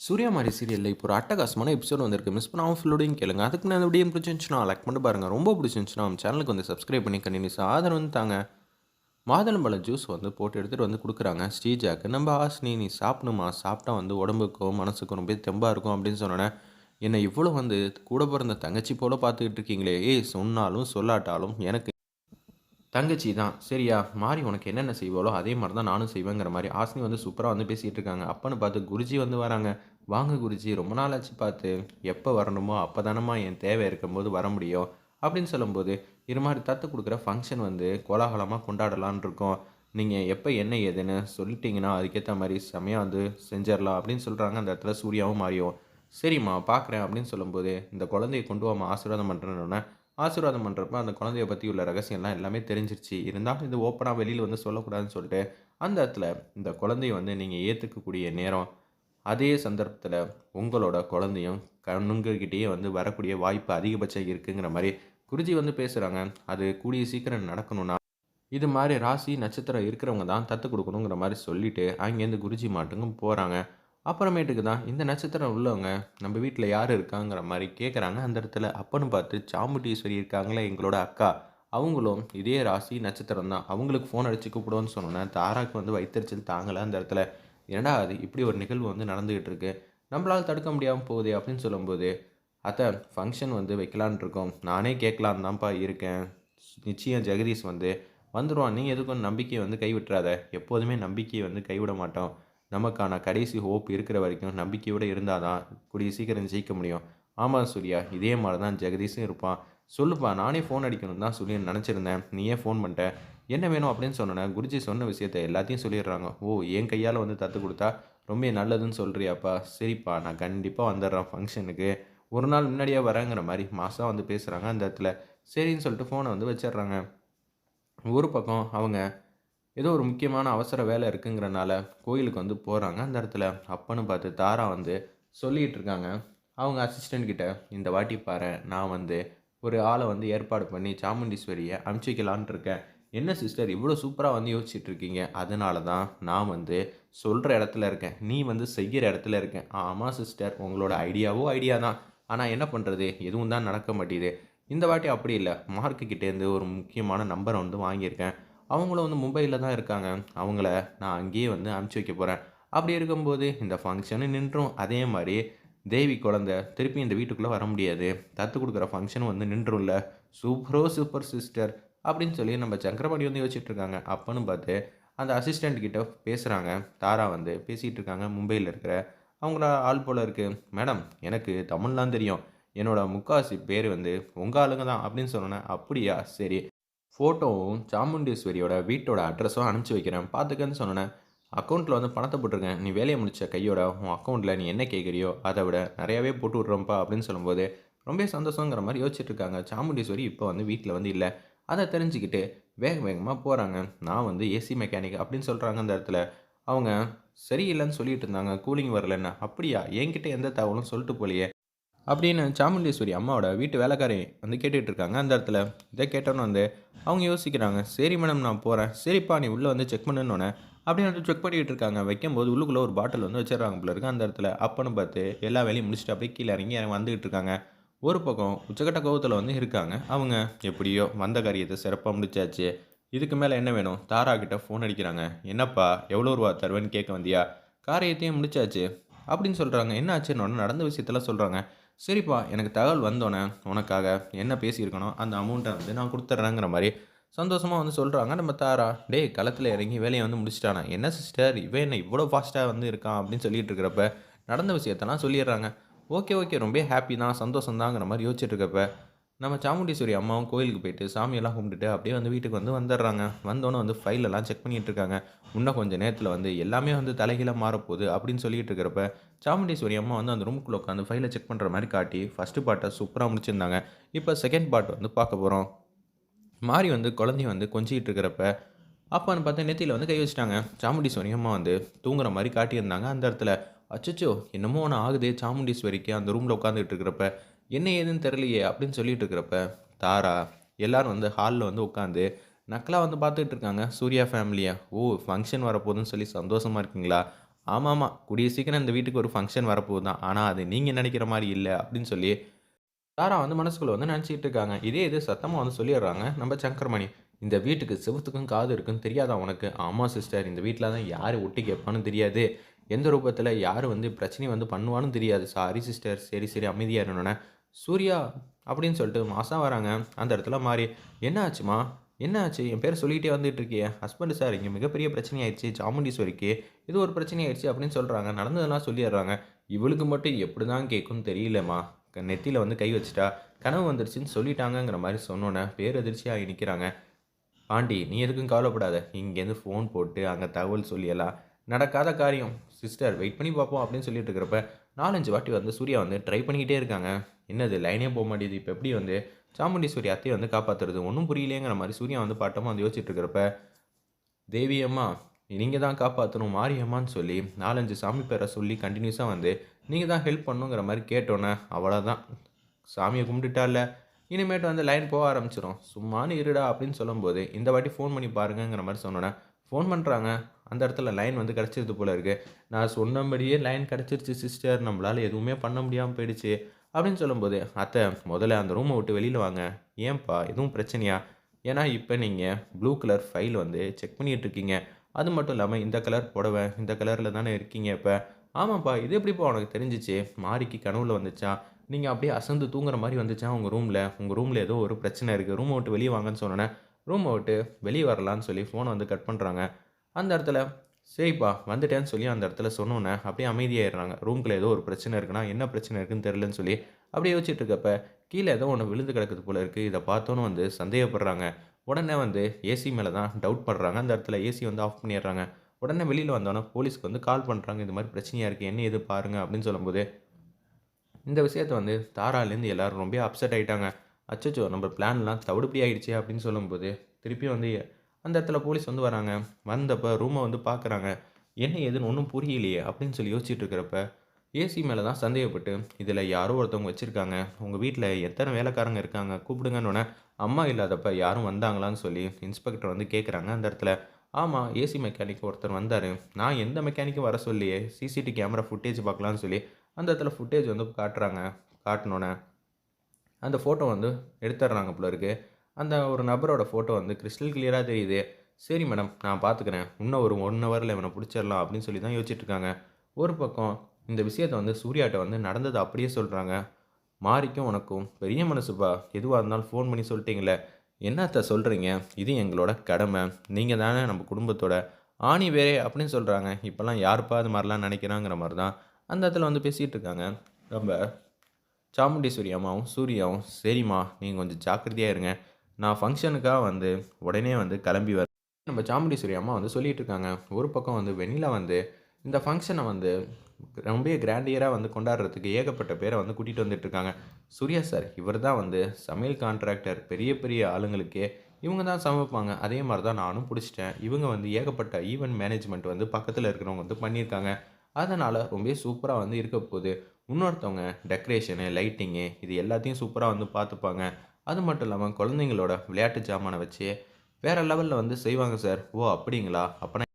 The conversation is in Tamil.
சூர்யா மாதிரி சீரியலில் இப்போ ஒரு அட்டகாசமான எபிசோட் வந்திருக்கு. மிஸ் பண்ணாமல் ஃபுல்லோடையும் கேளுங்க. அதுக்கு நான் அப்படியே பிடிச்சிருந்துச்சுன்னா லைக் பண்ணி பாருங்கள் ரொம்ப பிடிச்சிருந்துச்சுன்னா நம்ம சேனலுக்கு வந்து சப்ஸ்கிரைப் பண்ணி கண்டினியூஸ் ஆதரவு வந்து தாங்க. மாதுளம்பழம் ஜூஸ் வந்து போட்டு எடுத்துகிட்டு வந்து கொடுக்குறாங்க. ஸ்ரீஜாக்கு நம்ம ஆசினி நீ சாப்பிடுமா? சாப்பிட்டா வந்து உடம்புக்கும் மனசுக்கும் ரொம்ப தெம்பாக இருக்கும் அப்படின்னு சொன்னோன்னே என்னை இவ்வளோ வந்து கூட பிறந்த தங்கச்சி போல் பார்த்துக்கிட்டு இருக்கீங்களே. ஏய் சொன்னாலும் சொல்லாட்டாலும் எனக்கு தங்கச்சி தான் சரியா? மாறி உனக்கு என்னென்ன செய்வாளோ அதே மாதிரி தான் நானும் செய்வேங்கிற மாதிரி ஆசினி வந்து சூப்பராக வந்து பேசிகிட்டு இருக்காங்க அப்பன்னு பார்த்து குருஜி வந்து வராங்க. வாங்க குருஜி ரொம்ப நாள் ஆச்சு பார்த்து. எப்போ வரணுமோ அப்போ தானம்மா என் தேவை இருக்கும்போது வர முடியும் அப்படின்னு சொல்லும்போது இது மாதிரி தத்து கொடுக்குற ஃபங்க்ஷன் வந்து கோலாகலமாக கொண்டாடலான் இருக்கோம். நீங்கள் எப்போ என்ன ஏதுன்னு சொல்லிட்டீங்கன்னா அதுக்கேற்ற மாதிரி செமையாக வந்து செஞ்சிடலாம் அப்படின்னு சொல்கிறாங்க அந்த இடத்துல சூர்யாவும் மாறியும். சரிம்மா பார்க்குறேன் அப்படின்னு சொல்லும்போது இந்த குழந்தைய கொண்டு வாமா ஆசீர்வாதம் பண்ணுறேன்னொன்னே ஆசீர்வாதம் பண்ணுறப்ப அந்த குழந்தைய பற்றி உள்ள ரகசியம்லாம் எல்லாமே தெரிஞ்சிருச்சு. இருந்தாலும் இது ஓப்பனாக வெளியில் வந்து சொல்லக்கூடாதுன்னு சொல்லிட்டு அந்த இடத்துல இந்த குழந்தைய வந்து நீங்கள் ஏற்றுக்கக்கூடிய நேரம் அதே சந்தர்ப்பத்தில் உங்களோட குழந்தையும் கண்ணுங்ககிட்டேயே வந்து வரக்கூடிய வாய்ப்பு அதிகபட்சம் இருக்குங்கிற மாதிரி குருஜி வந்து பேசுகிறாங்க அது கூடிய சீக்கிரம் நடக்கணும்னா இது மாதிரி ராசி நட்சத்திரம் இருக்கிறவங்க தான் தத்து கொடுக்கணுங்கிற மாதிரி சொல்லிவிட்டு அங்கேருந்து குருஜி மாட்டுங்க போகிறாங்க அப்புறமேட்டுக்கு தான் இந்த நட்சத்திரம் உள்ளவங்க நம்ம வீட்டில் யார் இருக்காங்கிற மாதிரி கேட்குறாங்க அந்த இடத்துல அப்பன்னு பார்த்து சாமுண்டீஸ்வரி இருக்காங்களே எங்களோட அக்கா. அவங்களும் இதே ராசி நட்சத்திரம் தான். அவங்களுக்கு ஃபோன் அடிச்சு கூப்பிடுவோன்னு சொன்னோன்னே தாராக்கு வந்து வைத்தறிச்சல் தாங்கலை அந்த இடத்துல. என்னடா அது? இப்படி ஒரு நிகழ்வு வந்து நடந்துகிட்டு இருக்கு. நம்மளால் தடுக்க முடியாமல் போகுதே அப்படின்னு சொல்லும்போது அத்தை ஃபங்க்ஷன் வந்து வைக்கலான் இருக்கோம். நானே கேட்கலான் தான்ப்பா இருக்கேன். நிச்சயம் ஜெகதீஷ் வந்து வந்துடுவான் நீ எதுக்கும் நம்பிக்கையை வந்து கைவிட்டுறாத. எப்போதுமே நம்பிக்கையை வந்து கைவிட மாட்டோம். நமக்கான கடைசி ஹோப் இருக்கிற வரைக்கும் நம்பிக்கையோடு இருந்தால் தான் கூடிய சீக்கிரம் ஜெயிக்க முடியும். ஆமாம் சூர்யா இதே மாதிரி தான் ஜெகதீஷும் இருப்பான். சொல்லுப்பா நானே ஃபோன் அடிக்கணும் தான் சொல்லி நினச்சிருந்தேன். நீ ஏன் ஃபோன் பண்ணிட்ட. என்ன வேணும் அப்படின்னு சொன்னேன் குருஜி சொன்ன விஷயத்த எல்லாத்தையும் சொல்லிடுறாங்க. ஓ என் கையால் வந்து தத்து கொடுத்தா ரொம்ப நல்லதுன்னு சொல்கிறியாப்பா சரிப்பா நான் கண்டிப்பாக வந்துடுறேன் ஃபங்க்ஷனுக்கு ஒரு நாள் முன்னாடியே வரேங்கிற மாதிரி மாதம் வந்து பேசுகிறாங்க அந்த இடத்துல. சரின்னு சொல்லிட்டு ஃபோனை வந்து வச்சிடுறாங்க. ஒரு பக்கம் அவங்க ஏதோ ஒரு முக்கியமான அவசர வேலை இருக்குங்கிறனால கோயிலுக்கு வந்து போகிறாங்க அந்த இடத்துல அப்பன்னு பார்த்து தாரா வந்து சொல்லிகிட்டு இருக்காங்க. அவங்க அசிஸ்டண்ட் கிட்ட இந்த வாட்டி பாரு நான் வந்து ஒரு ஆளை வந்து ஏற்பாடு பண்ணி சாமுண்டீஸ்வரியை அனுப்பிச்சி இருக்கேன். என்ன சிஸ்டர் இவ்வளோ சூப்பராக வந்து யோசிச்சுட்டு இருக்கீங்க? அதனால தான் நான் வந்து சொல்கிற இடத்துல இருக்கேன். நீ வந்து செய்கிற இடத்துல இருக்கேன். ஆமாம் சிஸ்டர் உங்களோட ஐடியாவோ ஐடியா தான். ஆனால் என்ன பண்ணுறது எதுவும் தான் நடக்க மாட்டேது இந்த வாட்டி அப்படி இல்லை. மார்க்கு கிட்டேருந்து ஒரு முக்கியமான நம்பரை வந்து வாங்கியிருக்கேன். அவங்களும் வந்து மும்பையில் தான் இருக்காங்க. அவங்கள நான் அங்கேயே வந்து அனுப்பிச்சி வைக்க போகிறேன் அப்படி இருக்கும்போது இந்த ஃபங்க்ஷனு நின்றும். அதே மாதிரி தேவி குழந்த திருப்பி இந்த வீட்டுக்குள்ளே வர முடியாது. தத்து கொடுக்குற ஃபங்க்ஷனும் வந்து நின்றும்ல. சூப்பரோ சூப்பர் சிஸ்டர் அப்படின்னு சொல்லி நம்ம சங்கரபாணி வந்து யோசிச்சுட்டு இருக்காங்க. பார்த்து அந்த அசிஸ்டண்ட் கிட்ட பேசுகிறாங்க தாரா வந்து பேசிகிட்டு இருக்காங்க. மும்பையில் இருக்கிற அவங்கள ஆள் போல் இருக்குது மேடம் எனக்கு தமிழ்லாம் தெரியும். என்னோட முக்காசி பேர் வந்து உங்கள் ஆளுங்க தான் அப்படின்னு சொன்னேன் அப்படியா? சரி. ஃபோட்டோவும் சாமுண்டீஸ்வரியோட வீட்டோட அட்ரஸும் அனுப்பிச்சி வைக்கிறேன். பார்த்துக்கன்னு சொன்னேன். அக்கௌண்ட்டில் வந்து பணத்தை போட்டிருக்கேன். நீ வேலையை முடிச்ச கையோட உன் அக்கௌண்ட்டில் நீ என்ன கேட்குறியோ அதை விட நிறையாவே போட்டு விட்றோம்ப்பா அப்படின்னு சொல்லும்போது ரொம்ப சந்தோஷங்கிற மாதிரி யோசிச்சுட்டு இருக்காங்க. சாமுண்டீஸ்வரி இப்போ வந்து வீட்டில் வந்து இல்லை. அதை தெரிஞ்சுக்கிட்டு வேக வேகமாக போகிறாங்க நான் வந்து ஏசி மெக்கானிக் அப்படின்னு சொல்கிறாங்க அந்த இடத்துல. அவங்க சரியில்லைன்னு சொல்லிட்டு இருந்தாங்க. கூலிங் வரலன்னு அப்படியா? என்கிட்ட எந்த தகவலும் சொல்லிட்டு போலையே. அப்படின்னு சாமுண்டீஸ்வரி அம்மாவோட வீட்டு வேலைக்காரி வந்து கேட்டுகிட்டு இருக்காங்க. அந்த இடத்துல இதை கேட்டோன்னு வந்து அவங்க யோசிக்கிறாங்க சரி மேடம் நான் போகிறேன் சரிப்பா நீ உள்ளே வந்து செக் பண்ணுன்னொன்னே அப்படின்னு வந்து செக் பண்ணிக்கிட்டு இருக்காங்க. வைக்கும்போது உள்ளுக்குள்ளே ஒரு பாட்டில் வந்து வச்சிடறாங்க போல இருக்கு. அந்த இடத்துல அப்பன்னு பார்த்து எல்லா வேலையும் முடிச்சுட்டு அப்படியே கீழே இறங்கி இறங்கி வந்துகிட்டு இருக்காங்க. ஒரு பக்கம் உச்சக்கட்ட கோவத்தில் வந்து இருக்காங்க. அவங்க எப்படியோ வந்த காரியத்தை சிறப்பாக முடிச்சாச்சு. இதுக்கு மேலே என்ன வேணும்? தாரா கிட்ட ஃபோன் அடிக்கிறாங்க. என்னப்பா எவ்வளோ ரூபா தருவேன்னு கேட்க வந்தியா? காரியத்தையும் முடிச்சாச்சு. அப்படின்னு சொல்கிறாங்க என்ன ஆச்சுன்னு நடந்த விஷயத்தெல்லாம் சொல்கிறாங்க சரிப்பா எனக்கு தகவல் வந்தோன்னே உனக்காக என்ன பேசியிருக்கணும் அந்த அமௌண்ட்டை வந்து நான் கொடுத்துட்றேங்கிற மாதிரி சந்தோஷமாக வந்து சொல்கிறாங்க நம்ம தாரா டேய் களத்தில் இறங்கி வேலையை வந்து முடிச்சிட்டானா? என்ன சிஸ்டர் இவன் என்ன இவ்வளோ ஃபாஸ்ட்டாக வந்து இருக்கான்? அப்படின்னு சொல்லிட்டு இருக்கிறப்ப நடந்த விஷயத்தெல்லாம் சொல்லிடுறாங்க. ஓகே ஓகே ரொம்ப ஹாப்பி தான் சந்தோஷம் தாங்கிற மாதிரி யோசிச்சுட்டு இருக்கப்ப நம்ம சாமுண்டீஸ்வரி அம்மாவும் கோயிலுக்கு போயிட்டு சாமியெல்லாம் கும்பிட்டுட்டு அப்படியே வந்து வீட்டுக்கு வந்து வந்துடுறாங்க. வந்தோன்னே வந்து ஃபைலெல்லாம் செக் பண்ணிகிட்டு இருக்காங்க இன்னும் கொஞ்சம் நேரத்தில் வந்து எல்லாமே வந்து தலைகீழாக மாறப்போகுது அப்படின்னு சொல்லிட்டு இருக்கிறப்ப சாமுண்டீஸ்வரி அம்மா வந்து அந்த ரூமுக்குள்ளே உட்காந்து ஃபைலை செக் பண்ணுற மாதிரி காட்டி ஃபஸ்ட்டு பாட்டை சூப்பராக முடிச்சிருந்தாங்க. இப்போ செகண்ட் பார்ட் வந்து பார்க்க போகிறோம் மாறி வந்து குழந்தைய வந்து கொஞ்சிக்கிட்டு இருக்கிறப்ப அப்பான்னு பார்த்தா நெத்தியில் வந்து கை வச்சிட்டாங்க. சாமுண்டீஸ்வரி அம்மா வந்து தூங்குற மாதிரி காட்டியிருந்தாங்க. அந்த இடத்துல அச்சச்சோ என்னமோ ஒன்று ஆகுதே சாமுண்டீஸ்வரிக்கு அந்த ரூமில் உட்காந்துட்டு இருக்கிறப்ப என்ன ஏதுன்னு தெரியலையே அப்படின்னு சொல்லிட்டு இருக்கிறப்ப தாரா எல்லோரும் வந்து ஹாலில் வந்து உட்காந்து நக்கலாக வந்து பார்த்துக்கிட்டு இருக்காங்க சூர்யா ஃபேமிலியா ஓ ஃபங்க்ஷன் வரப்போகுதுன்னு சொல்லி சந்தோஷமாக இருக்கீங்களா ஆமாம் கூடிய சீக்கிரம் இந்த வீட்டுக்கு ஒரு ஃபங்க்ஷன் வரப்போகுது தான். ஆனால் அது நீங்கள் நினைக்கிற மாதிரி இல்லை அப்படின்னு சொல்லி தாரா வந்து மனசுக்குள்ளே வந்து நினச்சிக்கிட்டு இருக்காங்க. இதே இது சத்தமாக வந்து சொல்லிடுறாங்க நம்ம சங்கரமணி. இந்த வீட்டுக்கு செவத்துக்கும் காது இருக்குன்னு தெரியாதா உனக்கு? ஆமாம் சிஸ்டர். இந்த வீட்டில் தான் யார் ஒட்டி கேட்பான்னு தெரியாது. எந்த ரூபத்தில் யார் வந்து பிரச்சனை வந்து பண்ணுவான்னு தெரியாது. Sorry sister. சரி, சரி அமைதியாக இருந்தோன்னே சூர்யா அப்படின்னு சொல்லிட்டு மாசா வராங்க. அந்த இடத்துல மாறி, என்ன ஆச்சுமா என்ன ஆச்சு? என் பேர் சொல்லிக்கிட்டே வந்துட்டு இருக்கியே. ஹஸ்பண்ட் சார் இங்கே மிகப்பெரிய பிரச்சனை ஆயிடுச்சு. சாமுண்டீஸ்வரிக்கு இது ஒரு பிரச்சனை ஆயிடுச்சு அப்படின்னு சொல்கிறாங்க நடந்ததெல்லாம் சொல்லிடுறாங்க இவளுக்கு மட்டும் எப்படி தான் கேட்கும்னு தெரியலம்மா. க வந்து கை வச்சுட்டா. கனவு வந்துருச்சுன்னு சொல்லிட்டாங்கங்கிற சொன்னோன்னே பேர் பேரதிர்ச்சியாகி நிற்கிறாங்க பாண்டி நீ எதுக்கும் கவலைப்படாத. இங்கேருந்து ஃபோன் போட்டு அங்கே தகவல் சொல்லியெல்லாம் நடக்காத காரியம். சிஸ்டர் வெயிட் பண்ணி பார்ப்போம் அப்படின்னு சொல்லிட்டு இருக்கிறப்ப, 4, 5 வாட்டி வந்து சூர்யா வந்து ட்ரை பண்ணிக்கிட்டே இருக்காங்க. என்னது லைனே போக மாட்டேது இப்போ எப்படி வந்து சாமுண்டீஸ்வரி அத்தையை வந்து காப்பாற்றுறது ஒன்றும் புரியலேங்கிற மாதிரி சூர்யா வந்து பாட்டமாக வந்து யோசிச்சுட்டு இருக்கிறப்ப, தேவியம்மா நீங்கள் தான் காப்பாற்றணும் மாரியம்மான்னு சொல்லி 4, 5 சாமி பேரை சொல்லி கண்டினியூஸாக வந்து நீங்கள் தான் ஹெல்ப் பண்ணணுங்கிற மாதிரி கேட்டோன்னே அவ்வளோதான். சாமியை கும்பிட்டுட்டால்ல. இனிமேட்டு வந்து லைன் போக ஆரம்பிச்சிடும் சும்மானு இருடா அப்படின்னு சொல்லும்போது, இந்த வாட்டி ஃபோன் பண்ணி பாருங்கங்கிற மாதிரி சொன்னோன்னே ஃபோன் பண்ணுறாங்க அந்த இடத்துல லைன் வந்து கிடச்சிருது போல இருக்குது நான் சொன்னபடியே லைன் கிடச்சிருச்சு சிஸ்டர். நம்மளால் எதுவுமே பண்ண முடியாமல் போயிடுச்சு. அப்படின்னு சொல்லும்போது, அத்தை முதல்ல அந்த ரூமை விட்டு வெளியில் வாங்க. ஏன்பா எதுவும் பிரச்சனையா? ஏன்னா இப்போ நீங்கள் ப்ளூ கலர் ஃபைல் வந்து செக் பண்ணிகிட்ருக்கீங்க இருக்கீங்க. அது மட்டும் இல்லாமல் இந்த கலர் புடவை, இந்த கலரில் தானே இருக்கீங்க இப்போ ஆமாப்பா இது எப்படிப்பா உனக்கு தெரிஞ்சிச்சு மாரிக்கு கனவுல வந்துச்சா? நீங்கள் அப்படியே அசந்து தூங்குற மாதிரி வந்துச்சா உங்கள் ரூமில் உங்கள் ரூமில் ஏதோ ஒரு பிரச்சனை இருக்குது ரூமை விட்டு வெளியே வாங்கன்னு சொன்னோனே, ரூமை விட்டு வெளியே வரலான்னு சொல்லி ஃபோனை வந்து கட் பண்ணுறாங்க அந்த இடத்துல, சரிப்பா வந்துட்டேன்னு சொல்லி அந்த இடத்துல சொன்னோன்னே அப்படியே அமைதியாயிடுறாங்க. ரூம்குள்ள ஏதோ ஒரு பிரச்சனை இருக்குன்னா, என்ன பிரச்சனை இருக்குன்னு தெரிலன்னு சொல்லி அப்படியே யோசிச்சுட்டு இருக்கப்ப, கீழே ஏதோ ஒன்று விழுந்து கிடக்குது போல இருக்குது இதை பார்த்தோன்னு வந்து சந்தேகப்படுறாங்க. உடனே வந்து ஏசி மேலே தான் டவுட் பண்ணுறாங்க அந்த இடத்துல ஏசி வந்து ஆஃப் பண்ணிடுறாங்க. உடனே வெளியில் வந்தோன்னே போலீஸ்க்கு வந்து கால் பண்ணுறாங்க இந்த மாதிரி பிரச்சனையாக இருக்குது என்ன ஏது பாருங்கள் அப்படின்னு சொல்லும்போது, இந்த விஷயத்த வந்து தாராலேருந்து எல்லாரும் ரொம்ப அப்செட் ஆகிட்டாங்க அச்சோ நம்ம பிளான்லாம் தவிடுபடி ஆகிடுச்சே அப்படின்னு சொல்லும்போது, திருப்பியும் வந்து அந்த இடத்துல போலீஸ் வந்து வராங்க. வந்தப்போ ரூமை வந்து பார்க்குறாங்க. என்ன ஏதுன்னு ஒன்றும் புரியலையே அப்படின்னு சொல்லி யோசிச்சுட்டு இருக்கிறப்ப, ஏசி மேலே தான் சந்தேகப்பட்டு, இதில் யாரோ ஒருத்தவங்க வச்சுருக்காங்க உங்கள் வீட்டில் எத்தனை வேலைக்காரங்க இருக்காங்க? கூப்பிடுங்கன்னோனே, அம்மா இல்லாதப்ப யாரும் வந்தாங்களான்னு சொல்லி இன்ஸ்பெக்டர் வந்து கேட்குறாங்க அந்த இடத்துல. ஆமாம் ஏசி மெக்கானிக் ஒருத்தர் வந்தார் நான் எந்த மெக்கானிக்கும் வர சொல்லியே சிசிடி கேமரா ஃபுட்டேஜ் பார்க்கலான்னு சொல்லி அந்த இடத்துல ஃபுட்டேஜ் வந்து காட்டுறாங்க. காட்டினோன்னே அந்த ஃபோட்டோ வந்து எடுத்துடுறாங்க போல அந்த ஒரு நபரோட ஃபோட்டோ வந்து கிறிஸ்டல் கிளியராக தெரியுது. சரி மேடம் நான் பார்த்துக்கிறேன். இன்னும் ஒரு ஒன் ஹவரில் இவனை பிடிச்சிடலாம் அப்படின்னு சொல்லி தான் யோசிச்சுட்டு இருக்காங்க. ஒரு பக்கம் இந்த விஷயத்தை வந்து சூர்யாட்ட வந்து நடந்தது அப்படியே சொல்கிறாங்க மாறிக்கும் உனக்கும் பெரிய மனசுப்பா. எதுவாக இருந்தாலும் ஃபோன் பண்ணி சொல்லிட்டீங்களே என்னத்த சொல்கிறீங்க இது எங்களோட கடமை. நீங்கள் தானே நம்ம குடும்பத்தோட ஆணி வேரே அப்படின்னு சொல்கிறாங்க இப்போல்லாம் யாருப்பா அது மாதிரிலாம் நினைக்கிறாங்கிற மாதிரி தான் அந்த இடத்துல வந்து பேசிகிட்டு இருக்காங்க. நம்ம சாமுண்டீஸ்வரி அம்மாவும், சூர்யாவும், சரிம்மா நீங்கள் கொஞ்சம் ஜாக்கிரதையாக இருங்க. நான் ஃபங்க்ஷனுக்காக வந்து உடனே வந்து கிளம்பி வரேன். நம்ம சாமுண்டீஸ்வரி அம்மா வந்து சொல்லிட்டு இருக்காங்க. ஒரு பக்கம் வந்து வெண்ணிலா வந்து இந்த ஃபங்க்ஷனை வந்து ரொம்ப கிராண்டியராக வந்து கொண்டாடுறதுக்கு ஏகப்பட்ட பேரை வந்து கூட்டிகிட்டு வந்துட்டு இருக்காங்க. சூர்யா சார் இவர் தான் வந்து சமையல் கான்ட்ராக்டர். பெரிய பெரிய ஆளுங்களுக்கே இவங்க தான் சமைப்பாங்க. அதே மாதிரி தான் நானும் பிடிச்சிட்டேன் இவங்க வந்து ஏகப்பட்ட ஈவெண்ட் மேனேஜ்மெண்ட் வந்து பக்கத்தில் இருக்கிறவங்க வந்து பண்ணியிருக்காங்க. அதனால் ரொம்பவே சூப்பராக வந்து இருக்க போகுது. இன்னொருத்தவங்க டெக்கரேஷனு, லைட்டிங்கு இது எல்லாத்தையும் சூப்பராக வந்து பார்த்துப்பாங்க. அது மட்டும் இல்லாமல் குழந்தைங்களோட விளையாட்டு ஜாமானை வச்சு வேற லெவலில் வந்து செய்வாங்க சார். ஓ! அப்படிங்களா? அப்பனா